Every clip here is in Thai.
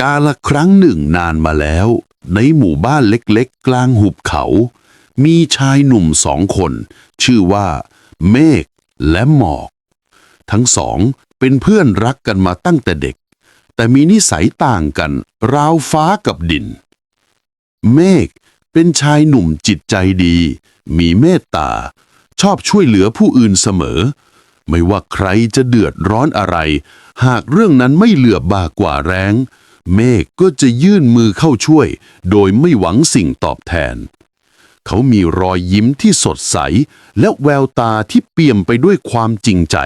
กาละครั้งหนึ่งนานมาแล้ว ในหมู่บ้านเล็กๆ กลางหุบเขา มีชายหนุ่มสองคน ชื่อว่า เมฆและหมอก ทั้งสองเป็นเพื่อนรักกันมาตั้งแต่เด็ก แต่มีนิสัยต่างกัน ราวฟ้ากับดิน เมฆเป็นชายหนุ่มจิตใจดี มีเมตตา ชอบช่วยเหลือผู้อื่นเสมอ ไม่ว่าใครจะเดือดร้อนอะไร หากเรื่องนั้นไม่เหลือบบากว่าแรง เมฆก็จะยื่นมือเข้าช่วย โดยไม่หวังสิ่งตอบแทน เขามีรอยยิ้มที่สดใส และแววตาที่เปี่ยมไปด้วยความจริงใจ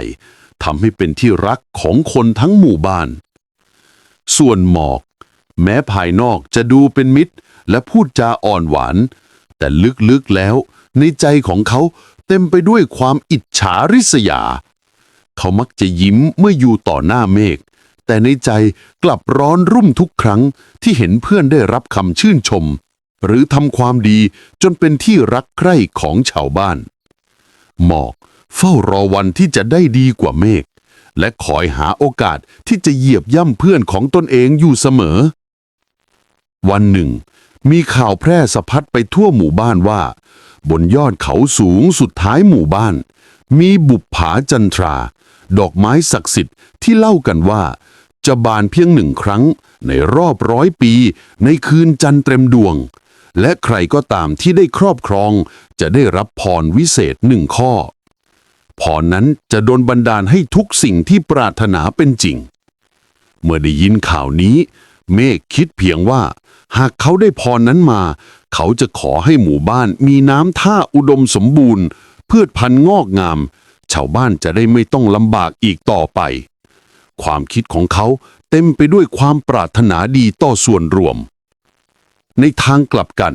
ทำให้เป็นที่รักของคนทั้งหมู่บ้าน ส่วนหมอก แม้ภายนอกจะดูเป็นมิตร และพูดจาอ่อนหวาน แต่ลึกๆแล้ว ในใจของเขาเต็มไปด้วยความอิจฉาริษยา เขามักจะยิ้มเมื่ออยู่ต่อหน้าเมฆ แต่ในใจกลับร้อนรุ่มทุกครั้งที่เห็นเพื่อนได้รับคำชื่นชม หรือทำความดีจนเป็นที่รักใคร่ของชาวบ้าน หมอกเฝ้ารอวันที่จะได้ดีกว่าเมฆและคอยหาโอกาสที่จะเหยียบย่ำเพื่อนของตนเองอยู่เสมอ วันหนึ่ง มีข่าวแพร่สะพัดไปทั่วหมู่บ้านว่า บนยอดเขาสูงสุดท้ายหมู่บ้าน มีบุปผาจันทรา ดอกไม้ศักดิ์สิทธิ์ที่เล่ากันว่า จะบานเพียงหนึ่งครั้ง ในรอบร้อยปี ในคืนจันทร์เต็มดวง และใครก็ตามที่ได้ครอบครอง จะได้รับพรวิเศษหนึ่งข้อ พรนั้นจะโดนบันดาลให้ทุกสิ่งที่ปรารถนาเป็นจริง เมื่อได้ยินข่าวนี้ เมฆคิดเพียงว่า หากเขาได้พรนั้นมา เขาจะขอให้หมู่บ้านมีน้ำท่าอุดมสมบูรณ์พืชพันธุ์งอกงาม ชาวบ้านจะได้ไม่ต้องลำบากอีกต่อไป ความคิดของเขาเต็มไปด้วยความปรารถนาดีต่อส่วนรวม ในทางกลับกัน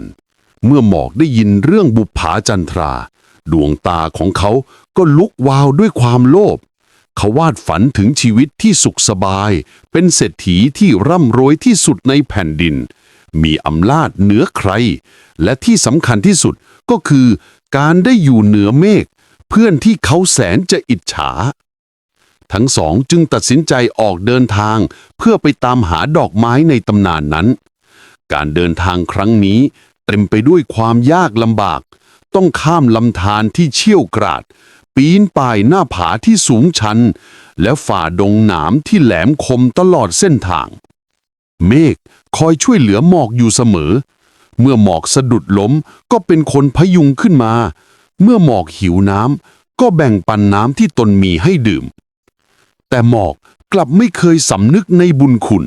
เมื่อหมอกได้ยินเรื่องบุปผาจันทรา ดวงตาของเขาก็ลุกวาวด้วยความโลภเขาวาดฝันถึงชีวิตที่สุขสบาย เป็นเศรษฐีที่ร่ำรวยที่สุดในแผ่นดิน มีอำนาจเหนือใคร และที่สำคัญที่สุดก็คือ การได้อยู่เหนือเมฆเพื่อนที่เขาแสนจะอิจฉา ทั้งสองจึงตัดสินใจออกเดินทาง เพื่อไปตามหาดอกไม้ในตำนานนั้น การเดินทางครั้งนี้ เต็มไปด้วยความยากลำบาก ต้องข้ามลำธารที่เชี่ยวกราด ปีนป่ายหน้าผาที่สูงชัน และฝ่าดงหนามที่แหลมคมตลอดเส้นทาง เมฆคอยช่วยเหลือหมอกอยู่เสมอ เมื่อหมอกสะดุดล้มก็เป็นคนพยุงขึ้นมา เมื่อหมอกหิวน้ำก็แบ่งปันน้ำที่ตนมีให้ดื่ม แต่หมอกกลับไม่เคยสำนึกในบุญคุณ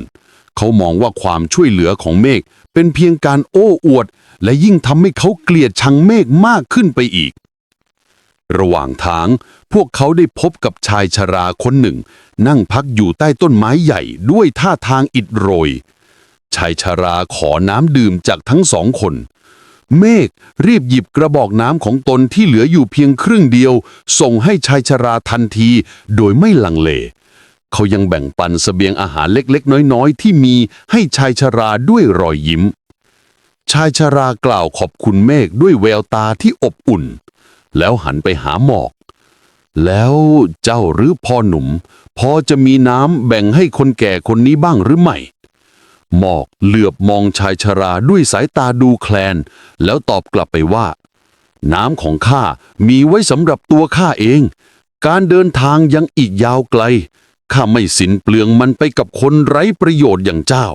เขามองว่าความช่วยเหลือของเมฆเป็นเพียงการโอ้อวด และยิ่งทำให้เขาเกลียดชังเมฆมากขึ้นไปอีก ระหว่างทางพวกเขาได้พบกับชายชราคนหนึ่ง นั่งพักอยู่ใต้ต้นไม้ใหญ่ด้วยท่าทางอิดโรย ชายชราขอน้ำดื่มจากทั้งสองคน เมฆรีบหยิบกระบอกน้ำของตนที่เหลืออยู่เพียงครึ่งเดียว ส่งให้ชายชราทันที โดยไม่ลังเล เขายังแบ่งปันเสบียงอาหารเล็กๆ น้อยๆ ที่มีให้ชายชราด้วยรอยยิ้ม ชายชรากล่าวขอบคุณเมฆด้วยแววตาที่อบอุ่น แล้วหันไปหาหมอก แล้วเจ้าหรือพ่อหนุ่ม พอจะมีน้ำแบ่งให้คนแก่คนนี้บ้างหรือไม่ หมอกเหลือบมองชายชราด้วยสายตาดูแคลน แล้วตอบกลับไปว่า น้ำของข้ามีไว้สำหรับตัวข้าเอง การเดินทางยังอีกยาวไกล ข้าไม่สินเปลืองมันไปกับคนไร้ประโยชน์อย่างเจ้า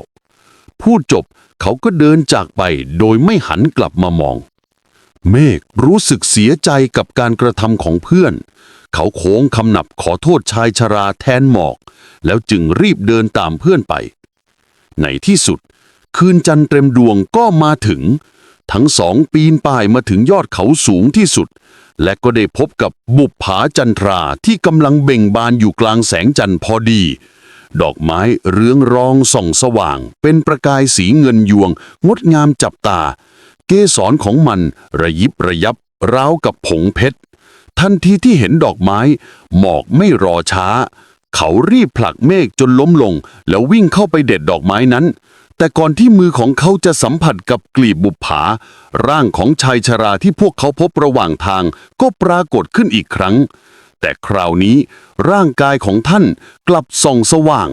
พูดจบเขาก็เดินจากไปโดยไม่หันกลับมามอง เมฆรู้สึกเสียใจกับการกระทำของเพื่อน เขาโค้งคำนับขอโทษชายชราแทนหมอก แล้วจึงรีบเดินตามเพื่อนไป ในที่สุด คืนจันทร์เต็มดวงก็มาถึง ทั้งสองปีนป่ายมาถึงยอดเขาสูงที่สุด และก็ได้พบกับบุปผาจันทราที่กำลังเบ่งบานอยู่กลางแสงจันทร์พอดี ดอกไม้เรืองรองส่องสว่าง เป็นประกายสีเงินยวง งดงามจับตา เกสรของมันระยิบระยับราวกับผงเพชรทันทีที่เห็นดอกไม้ หมอกไม่รอช้า เขารีบผลักเมฆจนล้มลง แล้ววิ่งเข้าไปเด็ดดอกไม้นั้น แต่ก่อนที่มือของเขาจะสัมผัสกับกลีบบุปผา ร่างของชายชราที่พวกเขาพบระหว่างทางก็ปรากฏขึ้นอีกครั้ง แต่คราวนี้ร่างกายของท่านกลับส่องสว่าง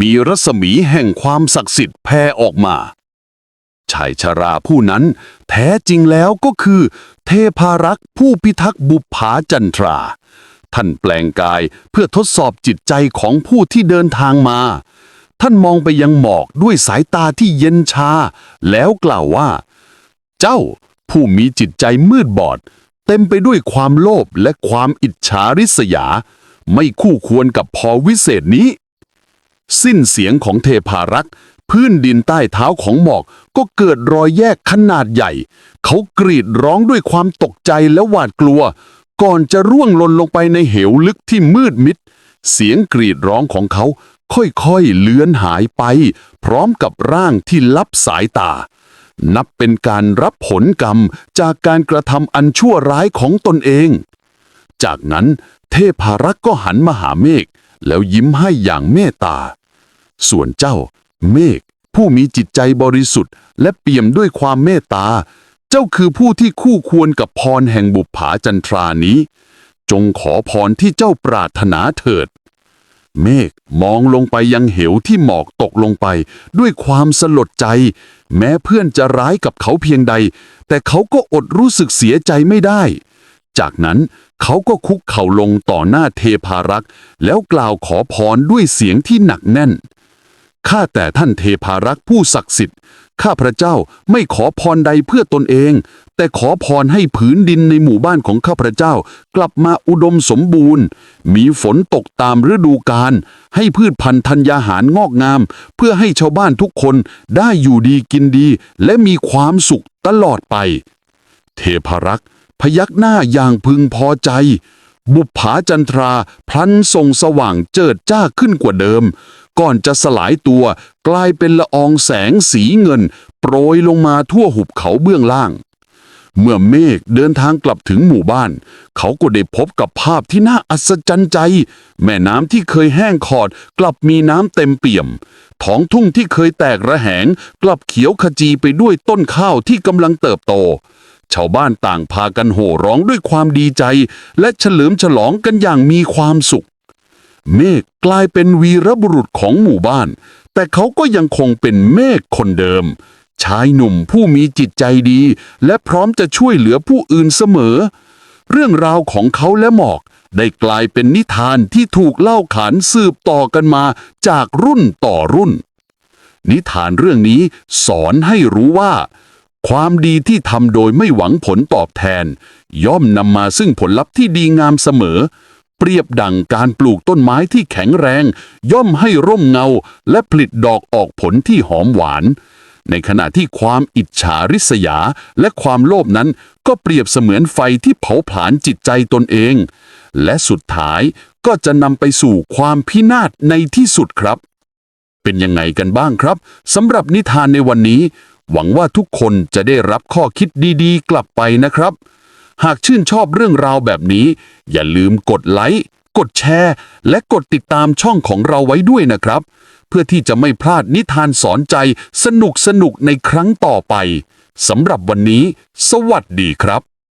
มีรัศมีแห่งความศักดิ์สิทธิ์แผ่ออกมาชายชราผู้นั้น แท้จริงแล้วก็คือ เทพารักษ์ผู้พิทักษ์บุปผาจันทรา ท่านแปลงกายเพื่อทดสอบจิตใจของผู้ที่เดินทางมา ท่านมองไปยังหมอกด้วยสายตาที่เย็นชา แล้วกล่าวว่า เจ้าผู้มีจิตใจมืดบอด เต็มไปด้วยความโลภและความอิจฉาริษยา ไม่คู่ควรกับพอวิเศษนี้ สิ้นเสียงของเทพารักษ์พื้นดินใต้เท้าของหมอกก็เกิดรอยแยกขนาดใหญ่ เขากรีดร้องด้วยความตกใจและหวาดกลัว ก่อนจะร่วงหล่นลงไปในเหวลึกที่มืดมิด เสียงกรีดร้องของเขาค่อยๆเลือนหายไป พร้อมกับร่างที่ลับสายตา นับเป็นการรับผลกรรมจากการกระทำอันชั่วร้ายของตนเอง จากนั้นเทพารักษ์ก็หันมาหาเมฆแล้วยิ้มให้อย่างเมตตา ส่วนเจ้า เมฆผู้มีจิตใจบริสุทธิ์ และเปี่ยมด้วยความเมตตา เจ้าคือผู้ที่คู่ควรกับพรแห่งบุปผาจันทรานี้ จงขอพรที่เจ้าปรารถนาเถิด เมฆมองลงไปยังเหวที่หมอกตกลงไป ด้วยความสลดใจ แม้เพื่อนจะร้ายกับเขาเพียงใด แต่เขาก็อดรู้สึกเสียใจไม่ได้ จากนั้นเขาก็คุกเข่าลงต่อหน้าเทพารักษ์ แล้วกล่าวขอพรด้วยเสียงที่หนักแน่นข้าแต่ท่านเทพารักษ์ผู้ศักดิ์สิทธิ์ ข้าพระเจ้าไม่ขอพรใดเพื่อตนเอง แต่ขอพรให้ผืนดินในหมู่บ้านของข้าพระเจ้า กลับมาอุดมสมบูรณ์ มีฝนตกตามฤดูกาลให้พืชพันธุ์ธัญญาหารงอกงาม เพื่อให้ชาวบ้านทุกคนได้อยู่ดีกินดี และมีความสุขตลอดไป เทพรักษ์พยักหน้าอย่างพึงพอใจ บุปผาจันทราพลันส่องสว่างเจิดจ้าขึ้นกว่าเดิม ก่อนจะสลายตัว กลายเป็นละอองแสงสีเงิน โปรยลงมาทั่วหุบเขาเบื้องล่าง เมื่อเมฆเดินทางกลับถึงหมู่บ้าน เขาก็ได้พบกับภาพที่น่าอัศจรรย์ใจ แม่น้ำที่เคยแห้งขอด กลับมีน้ำเต็มเปี่ยม ท้องทุ่งที่เคยแตกระแหง กลับเขียวขจีไปด้วยต้นข้าวที่กำลังเติบโตชาวบ้านต่างพากันโห่ร้องด้วยความดีใจ และเฉลิมฉลองกันอย่างมีความสุข เมฆกลายเป็นวีรบุรุษของหมู่บ้าน แต่เขาก็ยังคงเป็นเมฆคนเดิม ชายหนุ่มผู้มีจิตใจดี และพร้อมจะช่วยเหลือผู้อื่นเสมอ เรื่องราวของเขาและหมอก ได้กลายเป็นนิทานที่ถูกเล่าขานสืบต่อกันมาจากรุ่นต่อรุ่น นิทานเรื่องนี้สอนให้รู้ว่า ความดีที่ทำโดยไม่หวังผลตอบแทน ย่อมนำมาซึ่งผลลัพธ์ที่ดีงามเสมอ เปรียบดังการปลูกต้นไม้ที่แข็งแรง ย่อมให้ร่มเงา และผลิตดอกออกผลที่หอมหวาน ในขณะที่ความอิจฉาริษยาและความโลภนั้นก็เปรียบเสมือนไฟที่เผาผลาญจิตใจตนเอง และสุดท้ายก็จะนำไปสู่ความพินาศในที่สุดครับ เป็นยังไงกันบ้างครับสำหรับนิทานในวันนี้ หวังว่าทุกคนจะได้รับข้อคิดดีๆ กลับไปนะครับ หากชื่นชอบเรื่องราวแบบนี้ อย่าลืมกดไลค์ กดแชร์ และกดติดตามช่องของเราไว้ด้วยนะครับ เพื่อที่จะไม่พลาดนิทานสอนใจสนุกสนุกในครั้งต่อไปสำหรับวันนี้ สวัสดีครับ